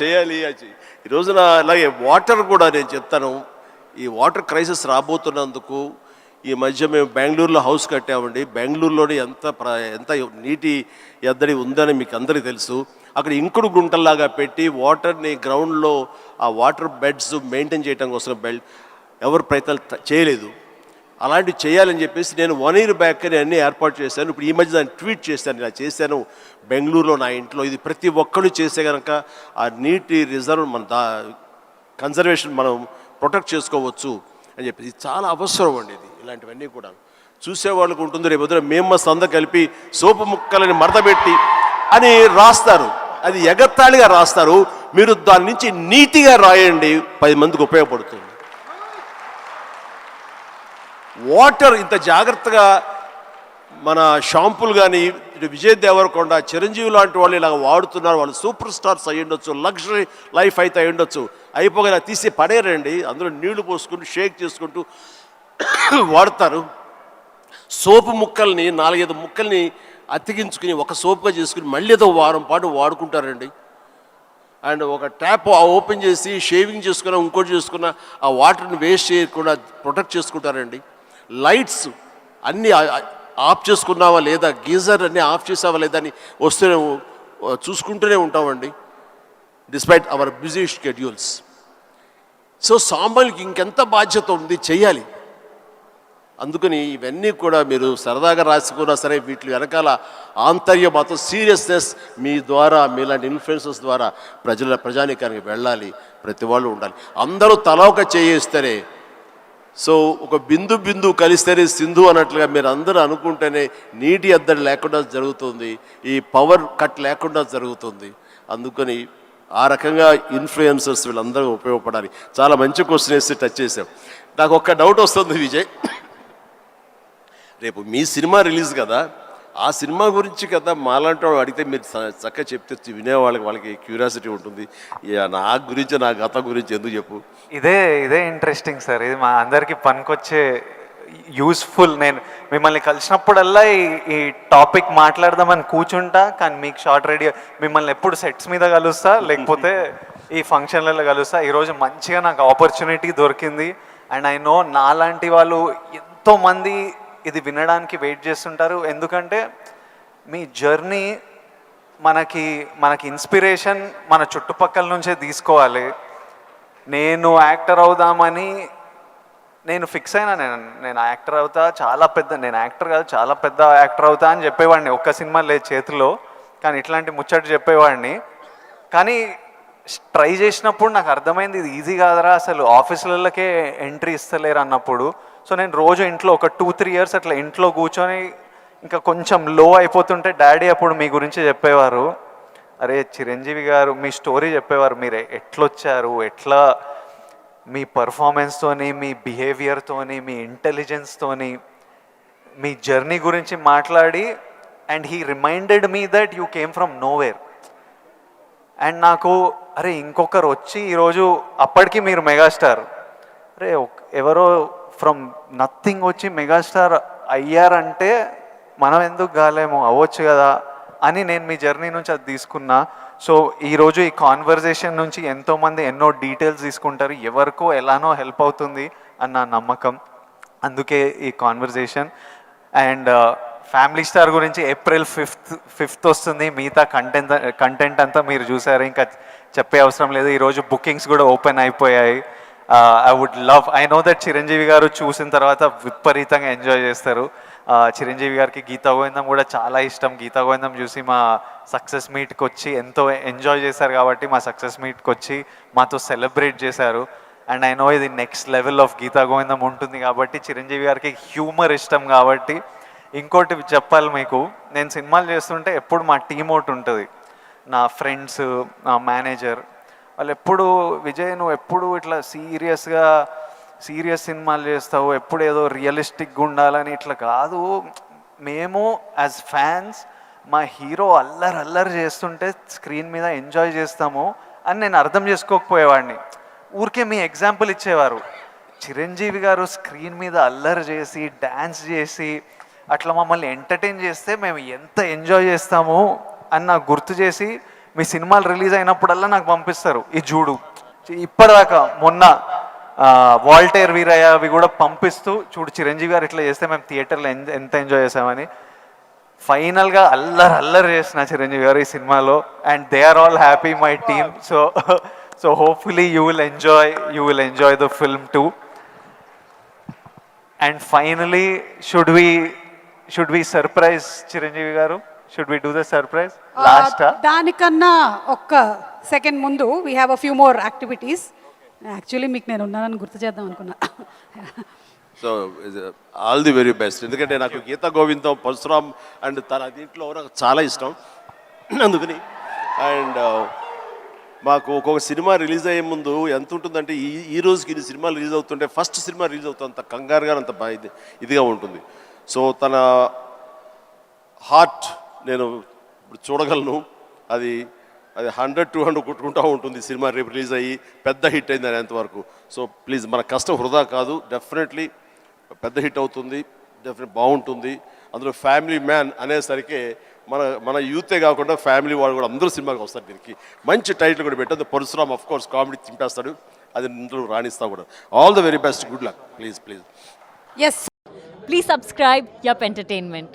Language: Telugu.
చేయాలి ఈ రోజున అలాగే వాటర్ కూడా నేను చెప్తాను ఈ వాటర్ క్రైసిస్ రాబోతున్నందుకు ఈ మధ్య మేము బెంగళూరులో హౌస్ కట్టామండి బెంగళూరులోని ఎంత ఎంత నీటి ఎద్దడి ఉందని మీకు అందరికీ తెలుసు అక్కడ ఇంకుడు గుంటల్లాగా పెట్టి వాటర్ని గ్రౌండ్లో ఆ వాటర్ బెడ్స్ మెయింటైన్ చేయడం కోసం బెల్ ఎవరు ప్రయత్నాలు చేయలేదు అలాంటివి చేయాలని చెప్పేసి నేను వన్ ఇయర్ బ్యాక్ అని అన్నీ ఏర్పాటు చేశాను ఇప్పుడు ఈ మధ్య దాన్ని ట్వీట్ చేశాను ఇలా చేశాను బెంగళూరులో నా ఇంట్లో ఇది ప్రతి ఒక్కరు చేసే కనుక ఆ నీటి రిజర్వ్ మన దా కన్జర్వేషన్ మనం ప్రొటెక్ట్ చేసుకోవచ్చు అని చెప్పి చాలా అవసరం అండి ఇది ఇలాంటివన్నీ కూడా చూసేవాళ్ళకు ఉంటుంది రేపు వదిలే మేము సంద కలిపి సోపు ముక్కలని మడతపెట్టి అని రాస్తారు అది ఎగత్తాళిగా రాస్తారు మీరు దాని నుంచి నీతిగా రాయండి పది మందికి ఉపయోగపడుతుంది వాటర్ ఇంత జాగ్రత్తగా మన షాంపులు కానీ విజయ్ దేవరకొండ చిరంజీవి లాంటి వాళ్ళు ఇలాగ వాడుతున్నారు వాళ్ళు సూపర్ స్టార్స్ అయి ఉండొచ్చు లగ్జరీ లైఫ్ అయితే అయి ఉండొచ్చు అయిపోగా తీసి పడేరండి అందులో నీళ్లు పోసుకుంటూ షేక్ చేసుకుంటూ వాడతారు సోపు ముక్కల్ని నాలుగైదు ముక్కల్ని అతికించుకుని ఒక సోపుగా చేసుకుని మళ్ళీ ఏదో వారం పాటు వాడుకుంటారండి అండ్ ఒక ట్యాప్ ఓపెన్ చేసి షేవింగ్ చేసుకున్నా ఇంకోటి చేసుకున్నా ఆ వాటర్ని వేస్ట్ చేయకుండా ప్రొటెక్ట్ చేసుకుంటారండి లైట్స్ అన్నీ ఆఫ్ చేసుకున్నావా లేదా గీజర్ అన్నీ ఆఫ్ చేసావా లేదా అని వస్తూనే చూసుకుంటూనే ఉంటామండి despite our busy schedules so సాంబల్కి ఇంకెంత బాధ్యత ఉంది చేయాలి అందుకని ఇవన్నీ కూడా మీరు సరదాగా రాసుకున్నా సరే వీటి వెనకాల ఆంతర్య మాత్రం సీరియస్నెస్ మీ ద్వారా మీలాంటి ఇన్ఫ్లుయెన్సెస్ ద్వారా ప్రజల ప్రజానికానికి వెళ్ళాలి ప్రతి వాళ్ళు ఉండాలి అందరూ తల చేయిస్తేనే సో ఒక బిందు బిందు కలిస్తేనే సింధు అన్నట్లుగా మీరు అందరూ అనుకుంటేనే నీటి అద్దరు లేకుండా జరుగుతుంది ఈ పవర్ కట్ లేకుండా జరుగుతుంది అందుకని ఆ రకంగా ఇన్ఫ్లుయెన్సర్స్ వీళ్ళందరూ ఉపయోగపడాలి చాలా మంచి క్వశ్చన్ వేసి టచ్ చేసాం నాకు ఒక్క డౌట్ వస్తుంది విజయ్ రేపు మీ సినిమా రిలీజ్ కదా ఆ సినిమా గురించి కదా మాలాంటి వాళ్ళు అడిగితే మీరు చక్కగా చెప్తే వినే వాళ్ళకి వాళ్ళకి క్యూరియాసిటీ ఉంటుంది నా గురించి నా గత గురించి ఎందుకు చెప్పు ఇదే ఇదే ఇంట్రెస్టింగ్ సార్ ఇది మా అందరికీ పనికొచ్చే యూస్ఫుల్ నేను మిమ్మల్ని కలిసినప్పుడల్లా ఈ ఈ టాపిక్ మాట్లాడదామని కూర్చుంటా కానీ మీకు షార్ట్ రెడీ మిమ్మల్ని ఎప్పుడు సెట్స్ మీద కలుస్తా లేకపోతే ఈ ఫంక్షన్లలో కలుస్తా ఈరోజు మంచిగా నాకు ఆపర్చునిటీ దొరికింది అండ్ ఐ నో నాలాంటి వాళ్ళు ఎంతోమంది ఇది వినడానికి వెయిట్ చేస్తుంటారు ఎందుకంటే మీ జర్నీ మనకి మనకి ఇన్స్పిరేషన్ మన చుట్టుపక్కల నుంచే తీసుకోవాలి నేను యాక్టర్ అవుదామని నేను ఫిక్స్ అయినా నేను నేను యాక్టర్ అవుతా చాలా పెద్ద నేను యాక్టర్ కాదు చాలా పెద్ద యాక్టర్ అవుతా అని చెప్పేవాడిని ఒక్క సినిమా లేదు చేతిలో కానీ ఇట్లాంటి ముచ్చట చెప్పేవాడిని కానీ ట్రై చేసినప్పుడు నాకు అర్థమైంది ఇది ఈజీ కాదరా అసలు ఆఫీసులకే ఎంట్రీ ఇస్తలేరు అన్నప్పుడు సో నేను రోజు ఇంట్లో ఒక టూ త్రీ ఇయర్స్ అట్లా ఇంట్లో కూర్చొని ఇంకా కొంచెం లో అయిపోతుంటే డాడీ అప్పుడు మీ గురించి చెప్పేవారు అరే చిరంజీవి గారు మీ స్టోరీ చెప్పేవారు మీరు ఎట్లొచ్చారు ఎట్లా మీ పర్ఫార్మెన్స్తోని మీ బిహేవియర్తోని మీ ఇంటెలిజెన్స్తోని మీ జర్నీ గురించి మాట్లాడి and he reminded me that you came from nowhere and నాకు అరే ఇంకొకరు వచ్చి ఈరోజు అప్పటికి మీరు మెగాస్టార్ అరే ఎవరో ఫ్రమ్ నథింగ్ వచ్చి మెగాస్టార్ అయ్యారంటే మనం ఎందుకు కాలేము అవ్వచ్చు కదా అని నేను మీ జర్నీ నుంచి అది తీసుకున్నా సో ఈరోజు ఈ కాన్వర్జేషన్ నుంచి ఎంతోమంది ఎన్నో డీటెయిల్స్ తీసుకుంటారు ఎవరికో ఎలానో హెల్ప్ అవుతుంది అన్న నమ్మకం అందుకే ఈ కాన్వర్జేషన్ అండ్ ఫ్యామిలీ స్టార్ గురించి ఏప్రిల్ ఫిఫ్త్ ఫిఫ్త్ వస్తుంది మిగతా కంటెంట్ కంటెంట్ అంతా మీరు చూసారు ఇంకా చెప్పే అవసరం లేదు ఈరోజు బుకింగ్స్ కూడా ఓపెన్ అయిపోయాయి I would love I know that Chiranjeevi garu చూసిన తర్వాత విపరీతంగా ఎంజాయ్ చేస్తారు చిరంజీవి uh, గారికి గీతా గోవిందం కూడా చాలా ఇష్టం గీతా గోవిందం చూసి మా సక్సెస్ మీట్కి వచ్చి ఎంతో ఎంజాయ్ చేశారు కాబట్టి మా సక్సెస్ మీట్కి వచ్చి మాతో సెలబ్రేట్ చేశారు అండ్ ఐ నో ఇది next level of Geetha Govindam ఉంటుంది కాబట్టి చిరంజీవి గారికి హ్యూమర్ ఇష్టం కాబట్టి ఇంకోటి చెప్పాలి మీకు నేను సినిమాలు చేస్తుంటే ఎప్పుడు మా టీమ్ ఒకటి ఉంటుంది నా ఫ్రెండ్స్ నా మేనేజర్ వాళ్ళు ఎప్పుడు విజయ్ నువ్వు ఎప్పుడు ఇట్లా సీరియస్గా సీరియస్ సినిమాలు చేస్తావు ఎప్పుడు ఏదో రియలిస్టిక్గా ఉండాలని ఇట్లా కాదు మేము యాజ్ ఫ్యాన్స్ మా హీరో అల్లరి అల్లరి చేస్తుంటే స్క్రీన్ మీద ఎంజాయ్ చేస్తాము అని నేను అర్థం చేసుకోకపోయేవాడిని ఊరికే మీ ఎగ్జాంపుల్ ఇచ్చేవారు చిరంజీవి గారు స్క్రీన్ మీద అల్లరి చేసి డ్యాన్స్ చేసి అట్లా మమ్మల్ని ఎంటర్టైన్ చేస్తే మేము ఎంత ఎంజాయ్ చేస్తాము అని నాకు గుర్తు చేసి మీ సినిమాలు రిలీజ్ అయినప్పుడల్లా నాకు పంపిస్తారు ఈ చూడు ఇప్పటిదాకా మొన్న వాల్టేర్ వీరయ్య అవి కూడా పంపిస్తూ చూడు చిరంజీవి గారు ఇట్లా చేస్తే మేము థియేటర్లో ఎంత ఎంజాయ్ చేసామని ఫైనల్గా అల్లరి అల్లరి చేసిన చిరంజీవి గారు ఈ సినిమాలో and they are all happy my team so so hopefully you will enjoy you will enjoy the film too and finally should we should we surprise Chiranjeevi garu should we do the surprise last దానికన్నా ఒక్క సెకండ్ ముందు we have a few more activities actually మీకు నేను ఉన్నానని గుర్తు చేద్దాం అనుకున్నా so all the very best ఎందుకంటే నాకు గీత గోవిందం పరశురామ్ అండ్ తన దీంట్లో నాకు చాలా ఇష్టం అందుకని అండ్ uh, మాకు ఒక్కొక్క సినిమా రిలీజ్ అయ్యే ముందు ఎంత ఉంటుందంటే ఈ ఈ రోజుకి ఇది సినిమా రిలీజ్ అవుతుంటే ఫస్ట్ సినిమా రిలీజ్ అవుతుంది అంత కంగారుగా అంత ఇదిగా ఉంటుంది సో తన హార్ట్ నేను ఇప్పుడు చూడగలను అది అది హండ్రెడ్ టూ హండ్రెడ్ కొట్టుకుంటూ ఉంటుంది సినిమా రేపు రిలీజ్ అయ్యి పెద్ద హిట్ అయింది అని ఎంతవరకు సో ప్లీజ్ మన కష్టం హృదా కాదు డెఫినెట్లీ పెద్ద హిట్ అవుతుంది డెఫినెట్ బాగుంటుంది అందులో ఫ్యామిలీ మ్యాన్ అనేసరికి మన మన యూతే కాకుండా ఫ్యామిలీ వాళ్ళు కూడా అందరూ సినిమాకి వస్తారు దీనికి మంచి టైటిల్ కూడా పెట్టదు పరశురామ్ అఫ్ కోర్స్ కామెడీ తింపేస్తాడు అది ఇందులో రాణిస్తా కూడా all the very best good luck please please yes please subscribe yup entertainment